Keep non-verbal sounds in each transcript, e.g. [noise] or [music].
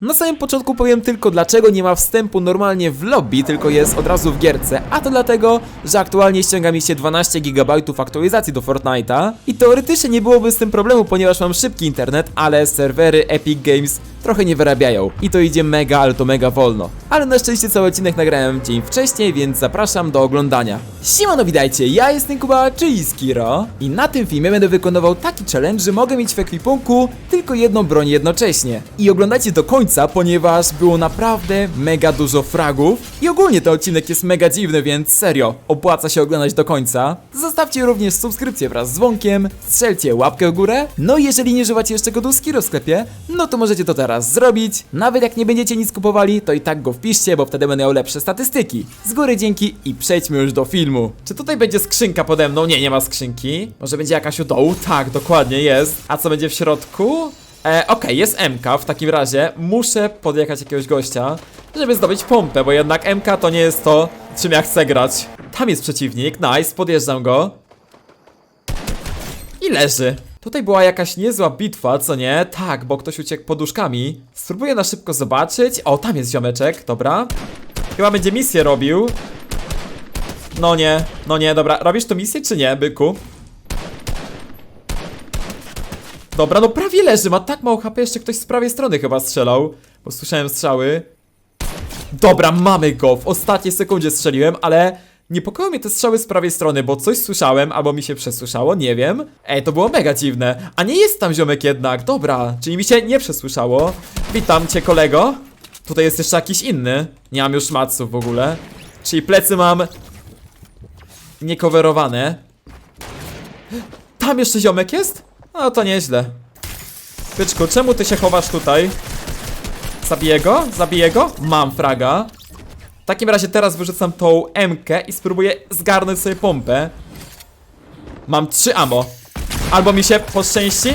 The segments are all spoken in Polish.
Na samym początku powiem tylko dlaczego nie ma wstępu normalnie w lobby, tylko jest od razu w gierce, a to dlatego, że aktualnie ściąga mi się 12 GB aktualizacji do Fortnite'a i teoretycznie nie byłoby z tym problemu, ponieważ mam szybki internet, ale serwery Epic Games trochę nie wyrabiają i to idzie mega, ale to mega wolno. Ale na szczęście cały odcinek nagrałem dzień wcześniej, więc zapraszam do oglądania. Siemano, witajcie, ja jestem Kuba, czyli Skiro i na tym filmie będę wykonywał taki challenge, że mogę mieć w ekwipunku tylko jedną broń jednocześnie. I oglądajcie do końca, ponieważ było naprawdę mega dużo fragów i ogólnie ten odcinek jest mega dziwny, więc serio, opłaca się oglądać do końca. Zostawcie również subskrypcję wraz z dzwonkiem, strzelcie łapkę w górę, no i jeżeli nie używacie jeszcze kodu Skiro w sklepie, no to możecie to teraz zrobić. Nawet jak nie będziecie nic kupowali, to i tak go wpiszcie, bo wtedy będę miał lepsze statystyki. Z góry dzięki i przejdźmy już do filmu. Czy tutaj będzie skrzynka pode mną? Nie, nie ma skrzynki. Może będzie jakaś u dołu? Tak, dokładnie jest. A co będzie w środku? E, Okej, jest MK, w takim razie muszę podjechać jakiegoś gościa, żeby zdobyć pompę, bo jednak MK to nie jest to, czym ja chcę grać. Tam jest przeciwnik, nice, podjeżdżam go. I leży. Tutaj była jakaś niezła bitwa, co nie? Tak, bo ktoś uciekł poduszkami. Spróbuję na szybko zobaczyć. O, tam jest ziomeczek, dobra. Chyba będzie misję robił. No nie, no nie, dobra. Robisz to misję czy nie, byku? Dobra, no prawie leży, ma tak mało HP, jeszcze ktoś z prawej strony chyba strzelał. Bo słyszałem strzały. Dobra, mamy go. W ostatniej sekundzie strzeliłem, ale niepokoją mnie te strzały z prawej strony, bo coś słyszałem, albo mi się przesłyszało, nie wiem. Ej, to było mega dziwne. A nie jest tam ziomek jednak, dobra. Czyli mi się nie przesłyszało. Witam cię, kolego. Tutaj jest jeszcze jakiś inny. Nie mam już maców w ogóle. Czyli plecy mam niekowerowane. Tam jeszcze ziomek jest? No to nieźle. Byczku, czemu ty się chowasz tutaj? Zabiję go? Zabiję go? Mam fraga. W takim razie teraz wyrzucam tą MK i spróbuję zgarnąć sobie pompę. Mam trzy ammo. Albo mi się poszczęści,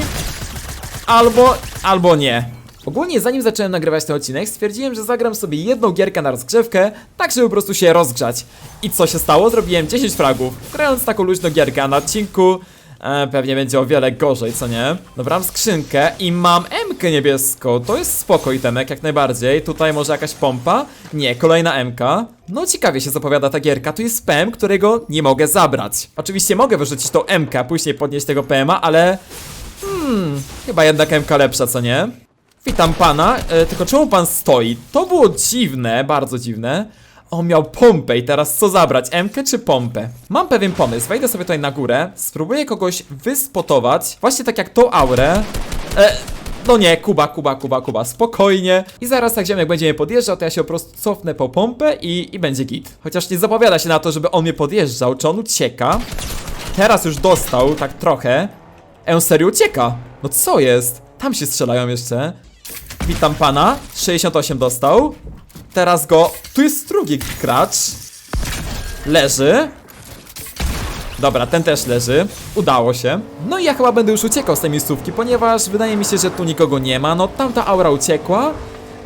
albo, albo nie. Ogólnie zanim zacząłem nagrywać ten odcinek, stwierdziłem, że zagram sobie jedną gierkę na rozgrzewkę, tak żeby po prostu się rozgrzać. I co się stało? Zrobiłem 10 fragów, grając taką luźną gierkę, na odcinku e, pewnie będzie o wiele gorzej, co nie? Dobra, mam skrzynkę i mam MK niebieską, to jest spoko itemek, jak najbardziej. Tutaj może jakaś pompa? Nie, kolejna MK. No ciekawie się zapowiada ta gierka, tu jest PM, którego nie mogę zabrać. Oczywiście mogę wyrzucić tą MK, później podnieść tego PMa, ale... Hmm, chyba jednak MK lepsza, co nie? Witam pana, e, tylko czemu pan stoi? To było dziwne, bardzo dziwne. On miał pompę i teraz co zabrać, MK czy pompę? Mam pewien pomysł, wejdę sobie tutaj na górę, spróbuję kogoś wyspotować, właśnie tak jak tą aurę. E, no nie, Kuba, Kuba, Kuba, Kuba, spokojnie. I zaraz jak ziomek będzie mnie podjeżdżał, to ja się po prostu cofnę po pompę i, i będzie git. Chociaż nie zapowiada się na to, żeby on mnie podjeżdżał, czy on ucieka? Teraz już dostał, tak trochę. E, on serio ucieka. No co jest? Tam się strzelają jeszcze. Witam pana. 68 dostał. Teraz go. Tu jest drugi gracz. Leży. Dobra, ten też leży. Udało się. No i ja chyba będę już uciekał z tej miejscówki, ponieważ wydaje mi się, że tu nikogo nie ma. No tamta aura uciekła.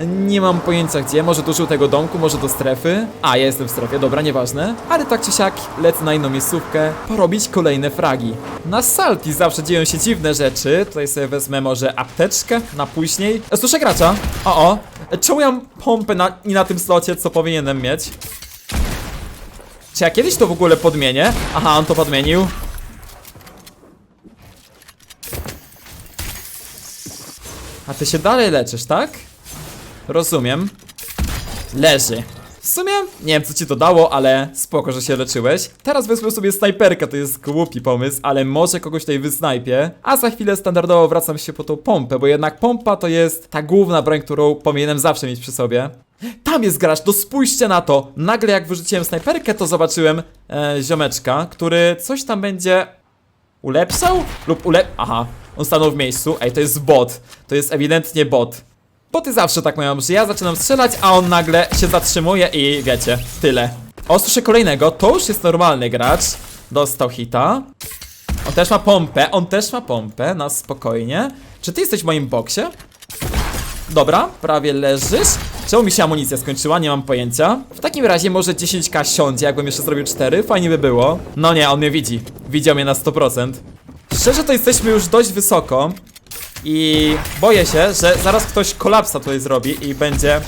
Nie mam pojęcia gdzie, może do żółtego domku, może do strefy. A, ja jestem w strefie, dobra, nieważne. Ale tak czy siak lecę na inną miejscówkę, porobić kolejne fragi. Na Salti zawsze dzieją się dziwne rzeczy. Tutaj sobie wezmę może apteczkę na później. E, Słyszę gracza. O, o. Czemu ja mam pompę na, nie na tym slocie, co powinienem mieć? Czy ja kiedyś to w ogóle podmienię? Aha, on to podmienił. A ty się dalej leczysz, tak? Rozumiem. Leży. W sumie nie wiem co ci to dało, ale spoko, że się leczyłeś. Teraz wezmę sobie snajperkę, to jest głupi pomysł, ale może kogoś tutaj wysnajpię. A za chwilę standardowo wracam się po tą pompę, bo jednak pompa to jest ta główna broń, którą powinienem zawsze mieć przy sobie. Tam jest gracz, to spójrzcie na to. Nagle jak wyrzuciłem snajperkę, to zobaczyłem e, ziomeczka, który coś tam będzie ulepszał lub ulep... Aha, on stanął w miejscu. Ej, to jest bot. To jest ewidentnie bot. Boty zawsze tak mają, że ja zaczynam strzelać, a on nagle się zatrzymuje i wiecie, tyle. O, słyszę kolejnego, to już jest normalny gracz. Dostał hita. On też ma pompę, on też ma pompę, na spokojnie. Czy ty jesteś w moim boksie? Dobra, prawie leżysz. Czemu mi się amunicja skończyła? Nie mam pojęcia. W takim razie może 10k siądzie, jakbym jeszcze zrobił 4, fajnie by było. No nie, on mnie widzi. Widział mnie na 100%. Szczerze to jesteśmy już dość wysoko. I boję się, że zaraz ktoś kolapsa tutaj zrobi i będzie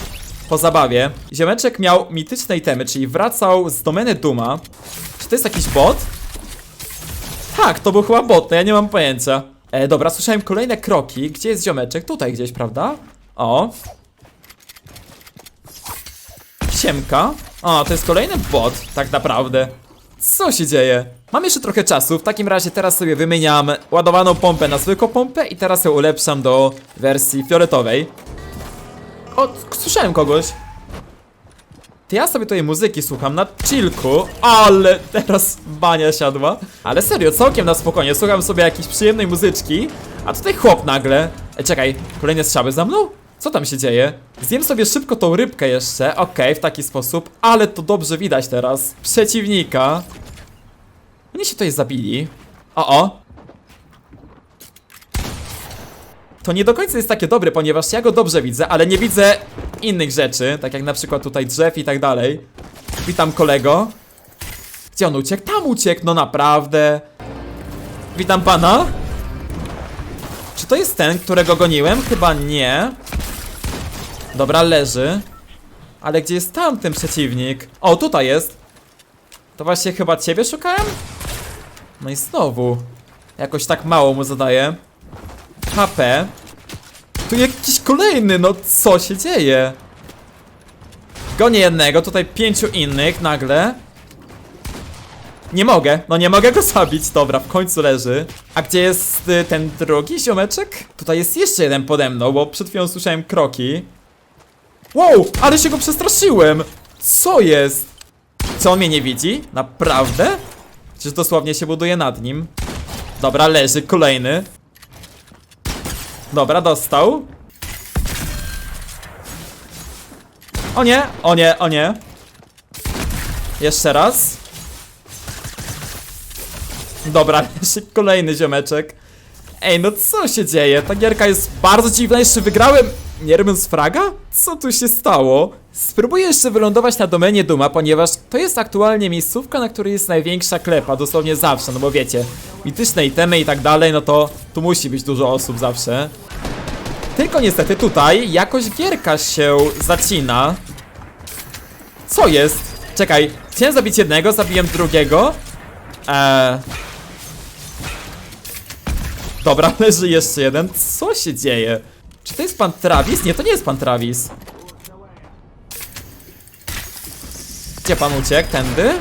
po zabawie. Ziomeczek miał mityczne itemy, czyli wracał z domeny Duma. Czy to jest jakiś bot? Tak, to był chyba bot, no ja nie mam pojęcia. E, dobra, słyszałem kolejne kroki. Gdzie jest ziomeczek? Tutaj gdzieś, prawda? O. Siemka. O, to jest kolejny bot, tak naprawdę. Co się dzieje? Mam jeszcze trochę czasu, w takim razie teraz sobie wymieniam ładowaną pompę na zwykłą pompę i teraz ją ulepszam do wersji fioletowej. O, słyszałem kogoś. To ja sobie tutaj muzyki słucham na chillku, ale teraz bania siadła. Ale serio, całkiem na spokojnie, słucham sobie jakiejś przyjemnej muzyczki, a tutaj chłop nagle. E, czekaj, kolejne strzały za mną? Co tam się dzieje? Zjem sobie szybko tą rybkę jeszcze, okej, w taki sposób, ale to dobrze widać teraz. Przeciwnika. Oni się tutaj zabili. O, o. To nie do końca jest takie dobre, ponieważ ja go dobrze widzę, ale nie widzę innych rzeczy, tak jak na przykład tutaj drzew i tak dalej. Witam kolego. Gdzie on uciekł? Tam uciekł, no naprawdę. Witam pana. Czy to jest ten, którego goniłem? Chyba nie. Dobra, leży. Ale gdzie jest tamten przeciwnik? O, tutaj jest. To właśnie chyba ciebie szukałem? No i znowu. Jakoś tak mało mu zadaję. HP. Tu jakiś kolejny, no co się dzieje? Gonię jednego, tutaj pięciu innych nagle. Nie mogę, no nie mogę go zabić, dobra, w końcu leży. A gdzie jest y, ten drugi ziomeczek? Tutaj jest jeszcze jeden pode mną, bo przed chwilą słyszałem kroki. Wow, ale się go przestraszyłem! Co jest? Co on mnie nie widzi? Naprawdę? Przecież dosłownie się buduje nad nim. Dobra, leży, kolejny. Dobra, dostał. O nie, o nie, o nie. Jeszcze raz. Dobra, [laughs] jeszcze kolejny ziomeczek. Ej, no co się dzieje? Ta gierka jest bardzo dziwna, jeszcze wygrałem nie robiąc fraga? Co tu się stało? Spróbuję jeszcze wylądować na domenie Duma, ponieważ to jest aktualnie miejscówka, na której jest największa klepa, dosłownie zawsze, no bo wiecie, mityczne itemy i tak dalej, no to tu musi być dużo osób zawsze. Tylko niestety tutaj jakoś gierka się zacina. Co jest? Czekaj, chciałem zabić jednego, zabiłem drugiego. Eee... Dobra, [laughs] leży jeszcze jeden. Co się dzieje? Czy to jest pan Travis? Nie, to nie jest pan Travis. Gdzie pan uciekł? Tędy?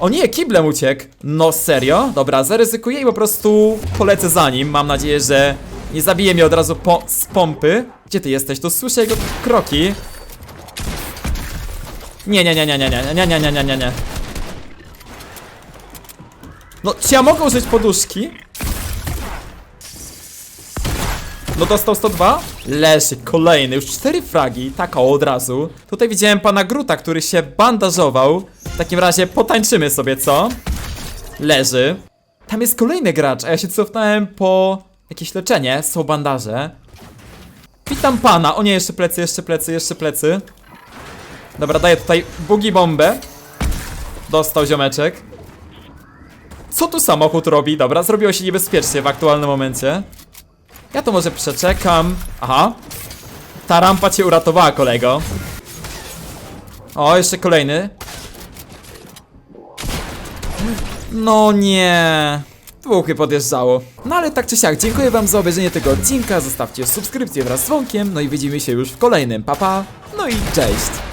O nie, kiblem uciekł. No serio? Dobra, zaryzykuję i po prostu polecę za nim. Mam nadzieję, że nie zabije mnie od razu po z pompy. Gdzie ty jesteś? Tu słyszę jego kroki. Nie, nie, nie, nie, nie, nie, nie, nie, nie, nie, nie, nie. No, czy ja mogę użyć poduszki? No dostał 102? Leży, kolejny, już 4 fragi, tak o, od razu. Tutaj widziałem pana Gruta, który się bandażował. W takim razie potańczymy sobie, co? Leży. Tam jest kolejny gracz, a ja się cofnąłem po jakieś leczenie, są bandaże. Witam pana, o nie, jeszcze plecy, jeszcze plecy, jeszcze plecy. Dobra, daję tutaj bugi bombę. Dostał ziomeczek. Co tu samochód robi? Dobra, zrobiło się niebezpiecznie w aktualnym momencie. Ja to może przeczekam. Aha. Ta rampa cię uratowała, kolego. O, jeszcze kolejny. No nie. Dwóch podjeżdżało. No ale tak czy siak, dziękuję wam za obejrzenie tego odcinka. Zostawcie subskrypcję wraz z dzwonkiem. No i widzimy się już w kolejnym. Papa. Pa. No i cześć.